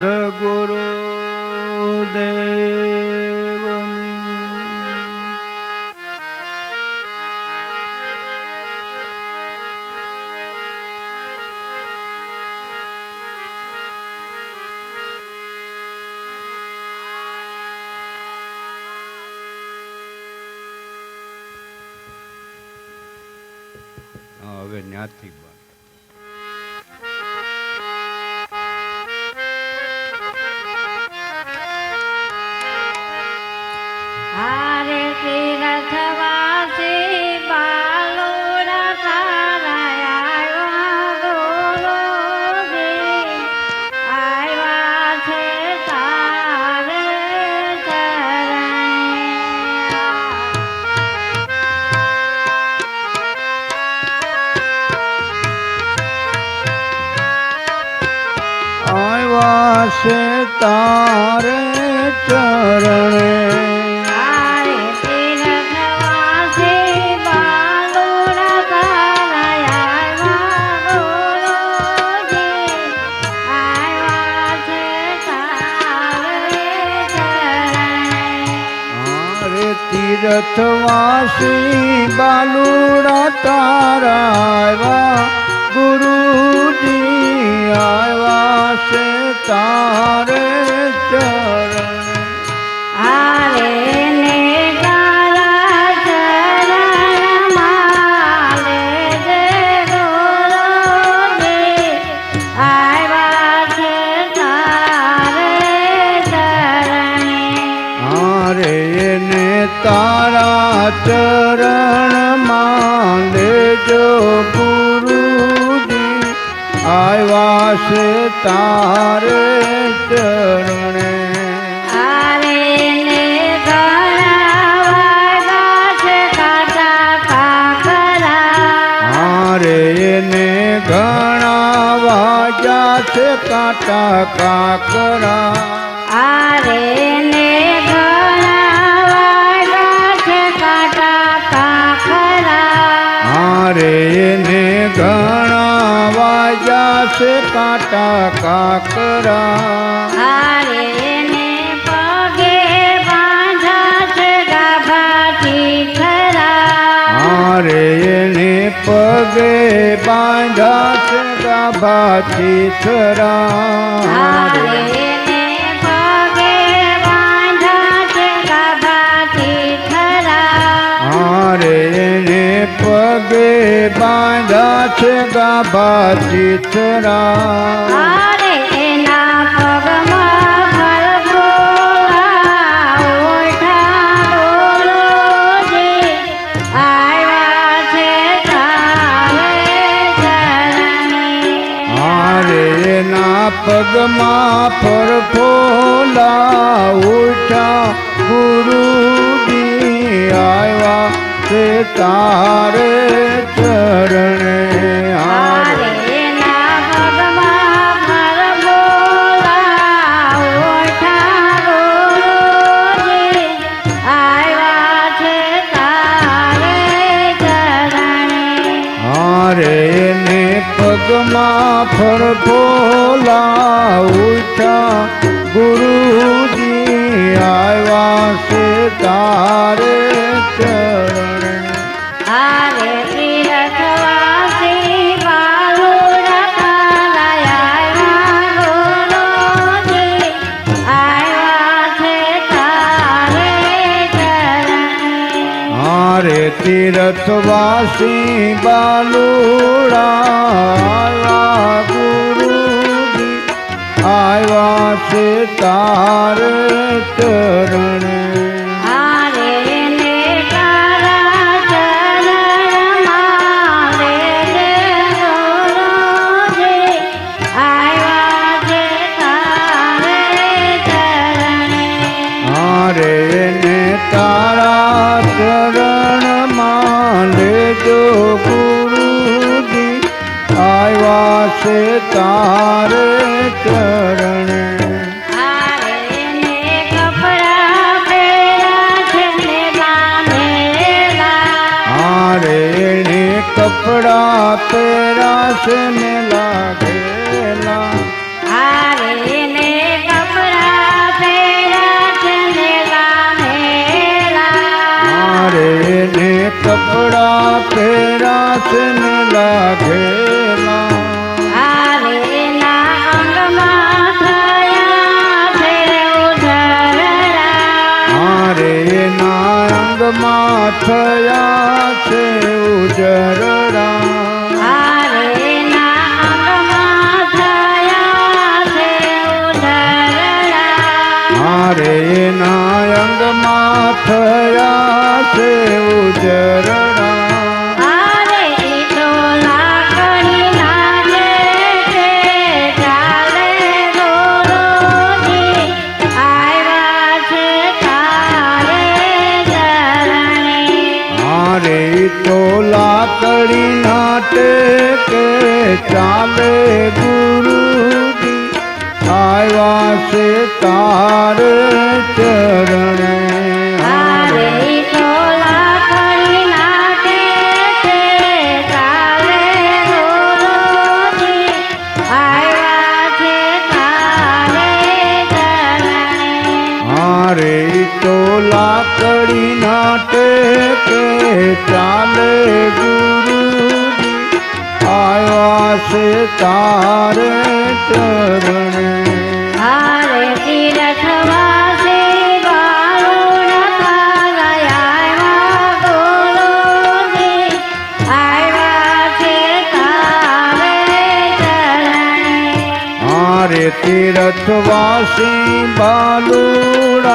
The તાર છે તારે ચરણે. ઘણા વાજા છે કાટા કાકરા. માતા કાકરા. હારે ને પગે બાંધા છે ગાભાથી ખરા. હારે ને પગે પગે બાંધા છે ગાભા ચિતરા. પગમાં ફરફોલા ઉઠા છે તારે ચરણે હારે. રે ને પગમાં ફરકો લાવતા ગુરુજી આવ્યા છે તારે વાસી બાલુડા ગુરુજી આવ્યા છે તારે ચરણ हाँ અંગમાં થયા છે ઉજરડા કે ચાલે ગુરુ આવ્યા છે તારે ચરણે તીરથવાસે બાળુણ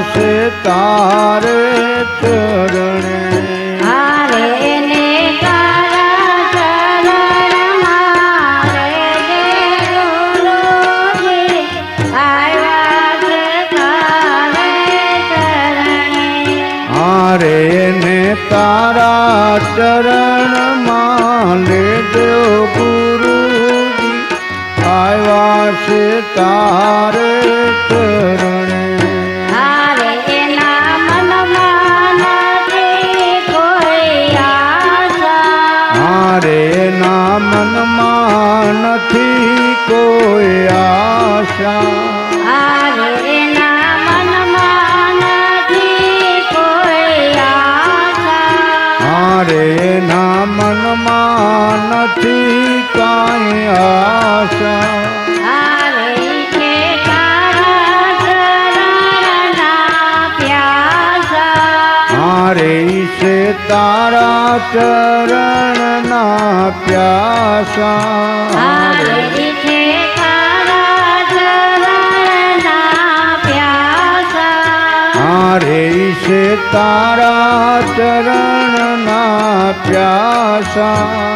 છે તારે ચરણે. તારે ચરણે તારા ચરણ ના પ્યાસા. મારે છે તારા ચરણના પ્યાસા.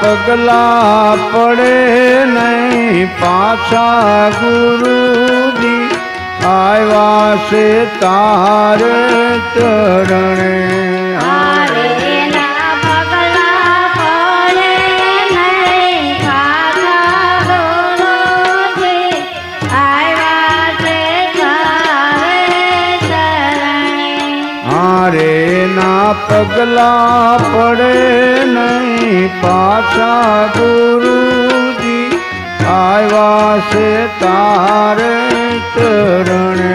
પગલા પડે નહીં પાછા ગુરુજી. આવ્યા છે તારે ચરણે. પગલા પડે નહીં પાછા ગોરોજી આવ્યા છે તારે ચરણે.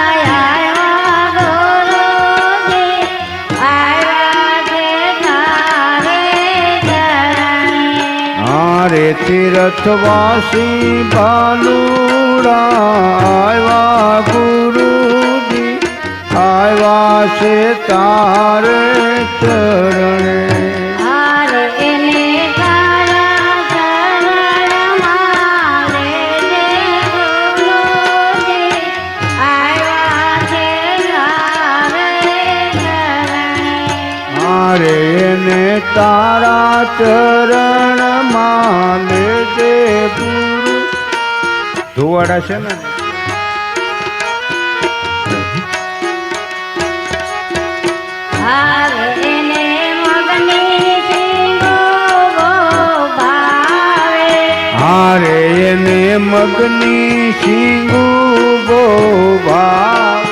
પાછા ગુરુજી. આવ્યા છે તારે ચરણે. હારે તીરથવાસી બાલુણ તારયા આવ્યા તાર ચરણે. એને તારા ચરણે. મારે એને તારા ચરણમાં લેજે ગુરુ ધોવાડા છે ને? મારે એને મગની શીંગુ બો ભાવ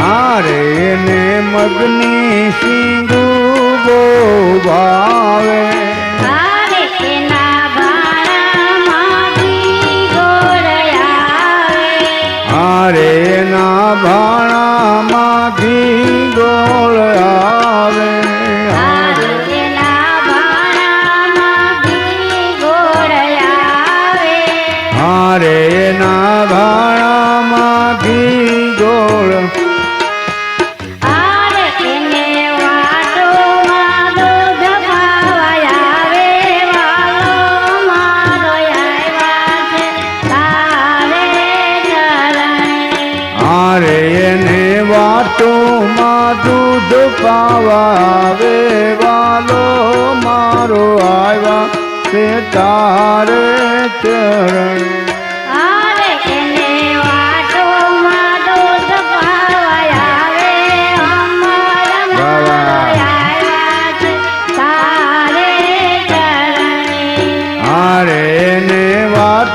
મારે એને મગની શીંગુ બો ભાવ ગોળા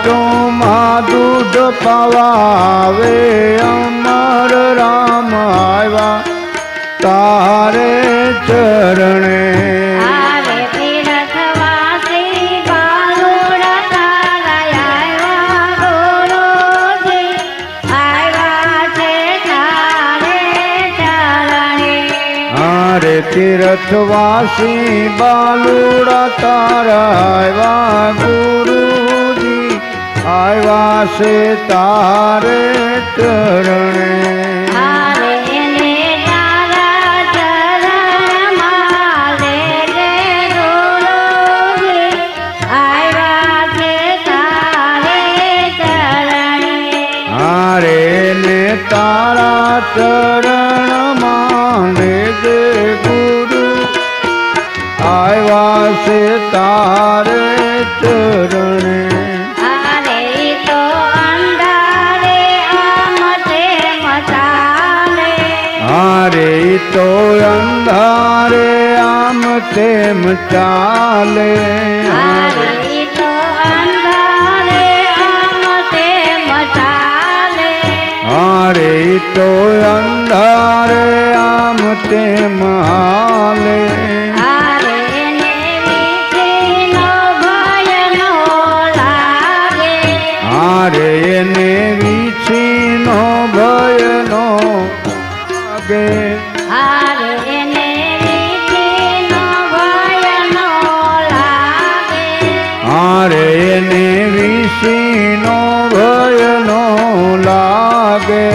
વાટોમાં દૂધ પવાવે અમર રામ આવ્યા. તારે ચરણે. રે તીર્થવાસી બાલુડા તારા ગુરુ આવ્યા છે તારે ચરણે. તારા ચરણ માંડે ગુરુ. આવ્યા છે તારા ચાલે. હરે તો અંધારે આમ તેમ વિનો ભય નો લાગે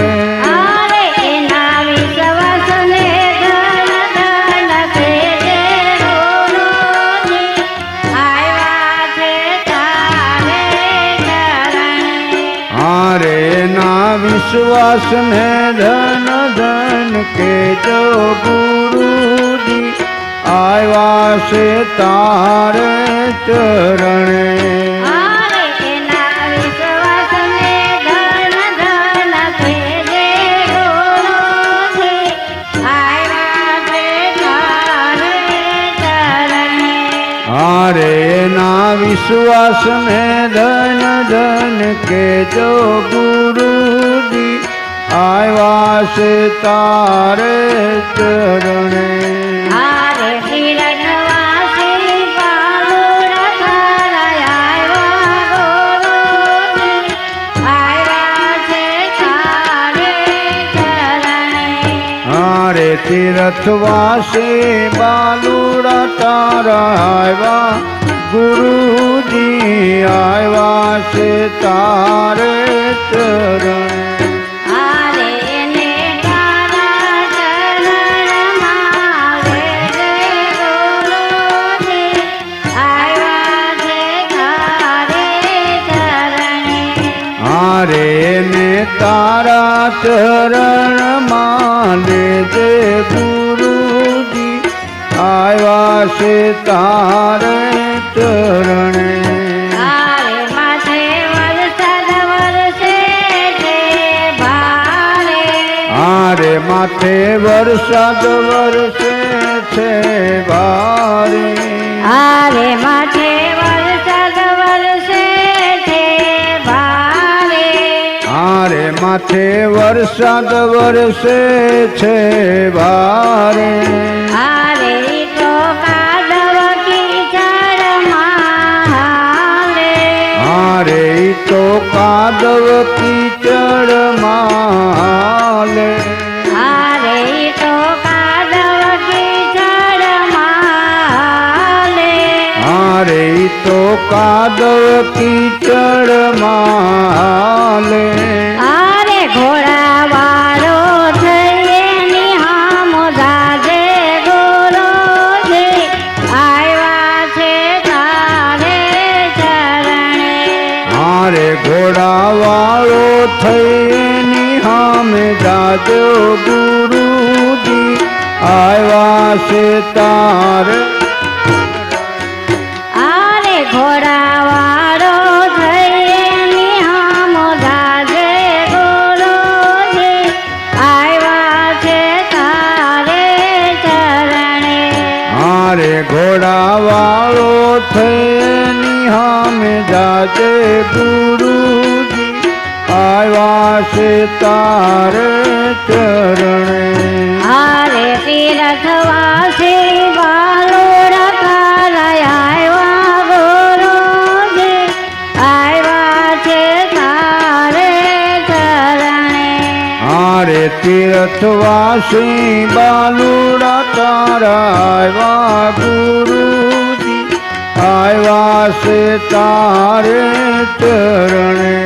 વિશ્વાસ ને ધન ધન કે જો ગુરુજી. આવ્યા છે તારે ચરણ विश्वास में धन धन के जो गुरु जी आया से तारे चरणे રે તીર્થવાસે બાલુડા તારા આવ્યા ગુરુ થી આવ્યા છે તારે ચરણ. રે ને તારા ચરણ માલે દે ગુરુજી. આવ્યા છે તારા માથે વરસાદ વરસે છે વારે આરે માથે વરસાદ વરસે છે વારે આરે માથે વરસાદ વરસે છે વારે આરે તો કાદવ કિચડમાં આરે તો કાદવ કિચડમાં તો કાદવ કીચડ માલે. આરે ઘોડા વાળો થઈએ નિહામો જાજે ગુરુજી આવ્યા છે તારે ચરણે. આરે ઘોડા વાળો થઈએ હામે જાજો ગુરુજી. આવ્યા છે તારે જાજે ગુરુજી આવ્યા છે તારે ચરણે. આવ્યા ગુરુજી આવ્યા છે તારે ચરણે. હારે તીર્થવાસી બાલુડા તારા આવ્યા ગુરુજી આવ્યા છે તારે ચરણે.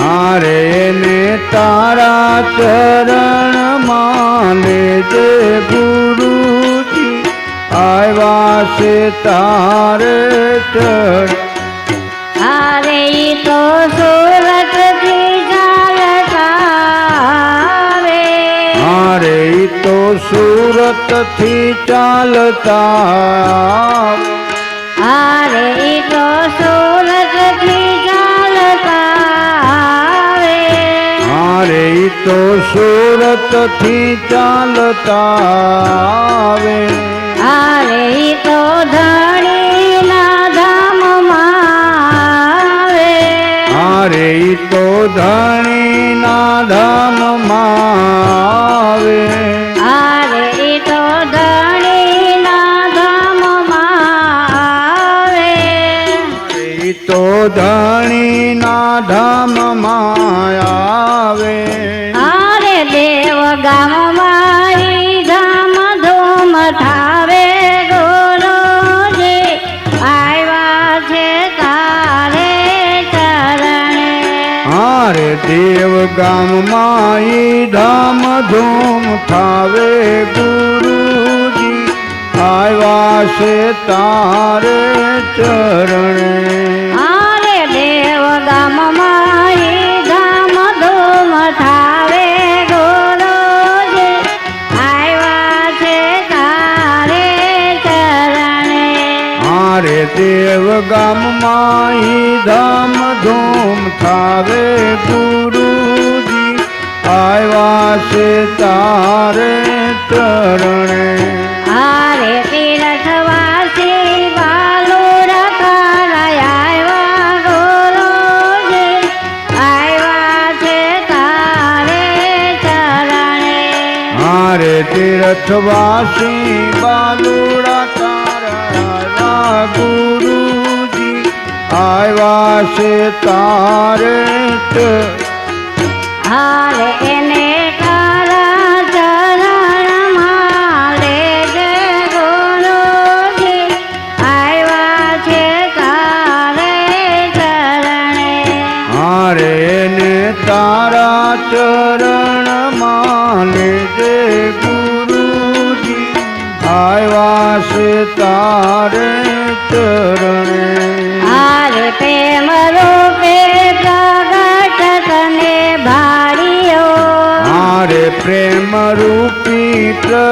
હારે ને તારા ચરણ માને જે ગુરુજી. આવ્યા છે તારે ચરણ. સુરતથી ચાલતા. અરે ઈ તો સુરતથી ચાલતા આવે મારે ઈ તો સુરતથી ચાલતા. આવે અરે ઈ તો ધણી ના ધામમાં આવે. મારે ઈ તો ધણી ના ધામમાં આવે ધણી ના ધામ આવે. આરે દેવ ગામમાં ઈ ધામ ધૂમ થાવે ગુરુજી આવ્યા છે તારે ચરણે. હારે દેવ ગામ માઈ ધામ ધૂમ થાવે ગુરુજી આવ્યા છે તારે ચરણે. થાવે ગુરુજી આવ્યા છે તારે ચરણે. આરે તીરથવાસી બાલુર આવ્યા ગુરુજી આવ્યા છે તારે ચરણે. હારે તીર્થવાસી બાલુડા તારા ગુરુજી આવ્યા છે તારે હારે એને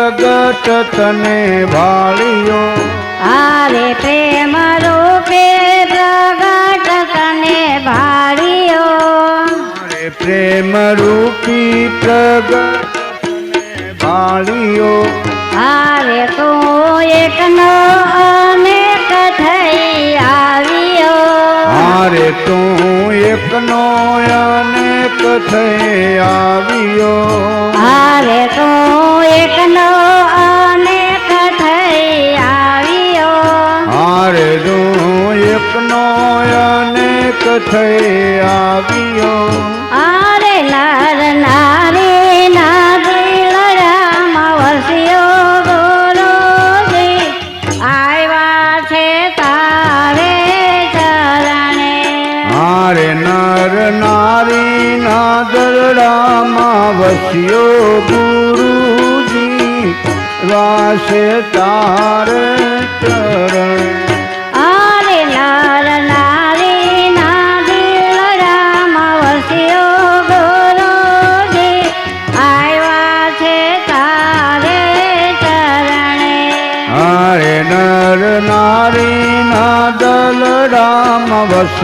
પ્રગટ તને ભાળ્યો આરે પ્રેમ રૂપે પ્રગટ તને ભાળ્યો હારે પ્રેમ રૂપી પ્રગટ ભાળીઓ હારે તું એકનો અનેક થઈ આવ્યો હારે તું એકનો અનેક થઈ આવ્યો હારે તું એકનો અનેક થઈ આવ્યો આરે લાર નારે નર નારી ના દરડામાં વસ્યો ગુરુજી વાસે તારે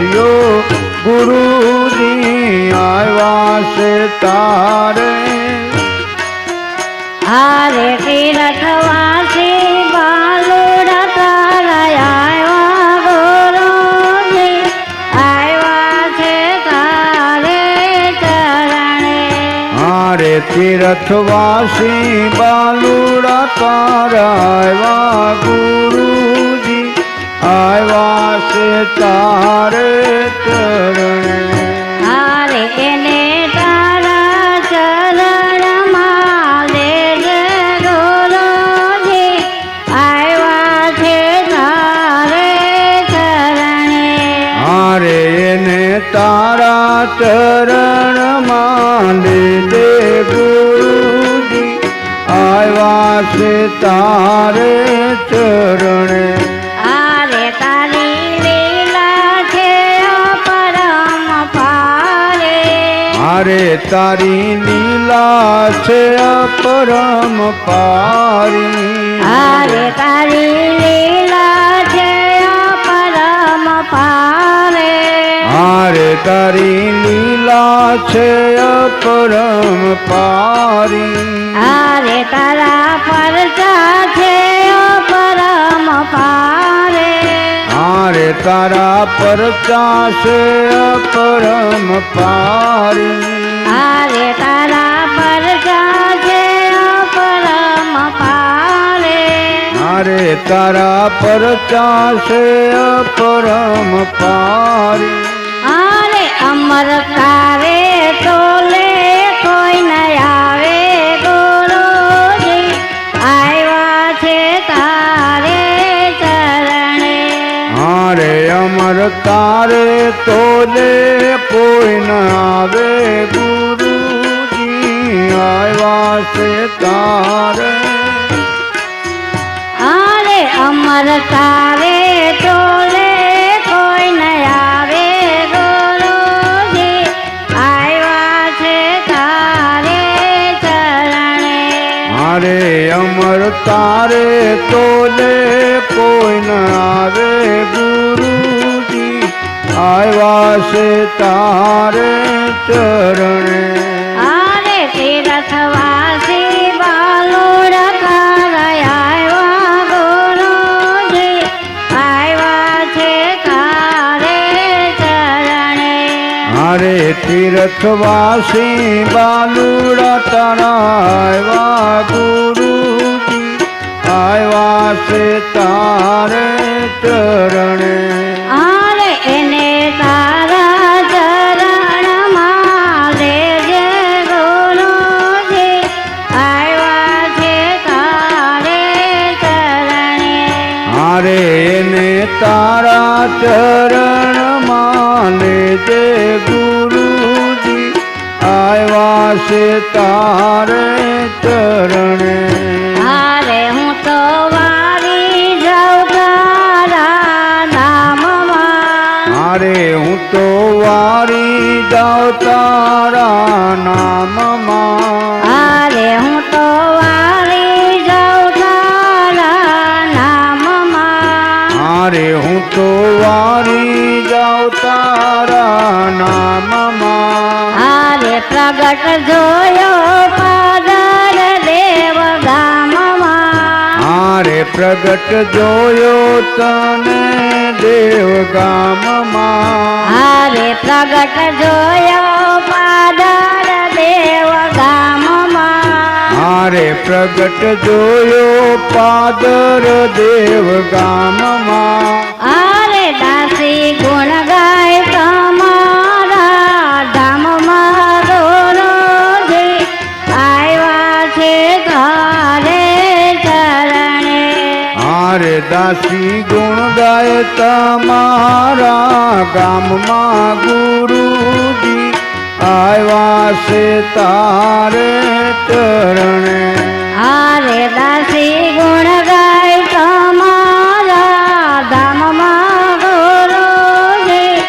વસ્યો ગુરુજી આવ્યા છે તારે. હારે તીરથવાસી બાલુડા તારા આવ્યા ગુરુજી. આવ્યા છે તારે ચરણે. હારે તીરથવાસી બાલુડા તારા આવ્યા ગુરુજી. આવ્યા છે તારે તારે ચરણે આરે તારી લીલા છે પરમ પારે હારે તારી લીલા છે અપરમ પારી આરે તારી તારી લીલા છે પરમ પારી. અરે તારા પરચા છે પરમ પારે. અરે તારા પરચા છે પરમ પારી. અરે તારા પરચા છે પરમ પારે. અરે તારા પરચા છે પરમ પારી. તારે તોલે કોઈ ન આવે ગુરુજી. આવ્યા છે તારે ચરણે. અરે અમર તારે તોલે કોઈ ન આવે ગુરુજી. આવ્યા છે તારે. અરે અમર તારે તારે તોલે કોઈ ન આવે ગુરુજી. આવ્યા છે તારે ચરણે. આરે ગુરુજી. આવ્યા છે તારે ચરણે. હારે તીર્થવાસી બાલુડા તારા ગુરુ આવ્યા છે તારે ચરણે. આરે એને તારા ચરણમાં લેજે ગુરુજી આવ્યા છે તારે ચરણે. હારે એને તારા ચરણમાં લેજે ગુરુજી. આવ્યા છે તારે ચરણે. પ્રગટ જોયો તને દેવ ગામમાં હારે પ્રગટ જોયો પાદર દેવ ગામમાં હારે પ્રગટ જોયો પાદર દેવ ગામમાં દાસી ગુણ ગાય તમારા ગામમાં ગુરુજી. આવ્યા છે તારે ચરણે. હારે દાસી ગુણ ગાય તમારા ગામમાં ગુરુજી.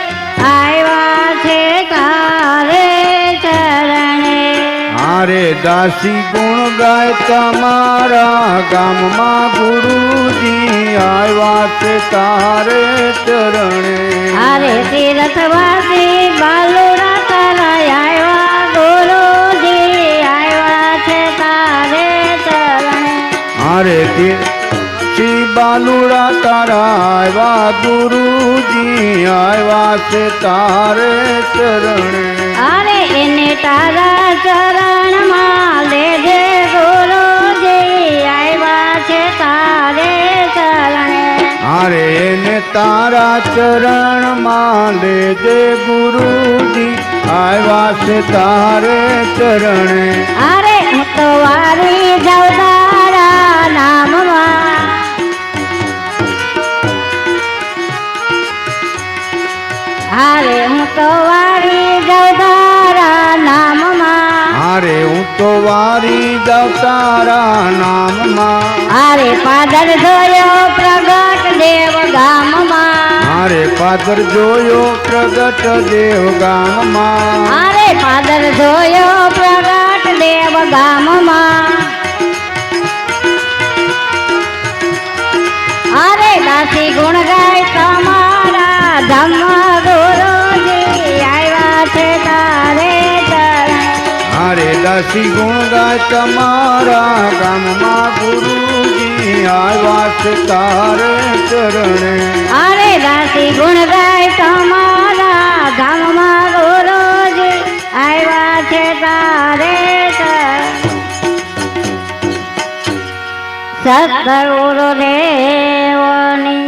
આવ્યા છે તારે ચરણે. હારે દાસી ગુણ ગાય તમારા ગામમાં આવ્યા છે તારે ચરણે. હારે તીરથવાસી બાલુરા તારા આવ્યા ગુરુજી આવ્યા છે તારે ચરણે. હારે શ્રી બાલુડા તારા આવ્યા ગુરુજી આવ્યા છે તારે ચરણે. અરે એને તારા ચરણમાં લેજે ગુરુજી આવ્યા છે તારે ચરણે. હારે એને તારા ચરણમાં લેજે ગુરુજી. આવ્યા છે તારે ચરણે. અરે હું તો વારી જાઉં તારા નામમાં. અરે હું તો વારી જાઉં તો વારી તારા નામમાં. અરે પાદર જોયો પ્રગટ દેવ ગામમાં. હારે પાદર જોયો પ્રગટ દેવ ગામમાં. અરે પાદર જોયો પ્રગટ દેવ ગામમાં. હારે દાસી ગુણ ગાય તમારા ધમ્મ. હારે દસી ગુણ ગાય તમારા ગામમાં ગુરુજી આવાસ તારે ચરણે. અરે દાસી ગુણ ગાય તમારા ગામમાં ગુરુજી આવ્યા છે તારે ચરણે સતગુરુ દેવની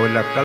ઓલા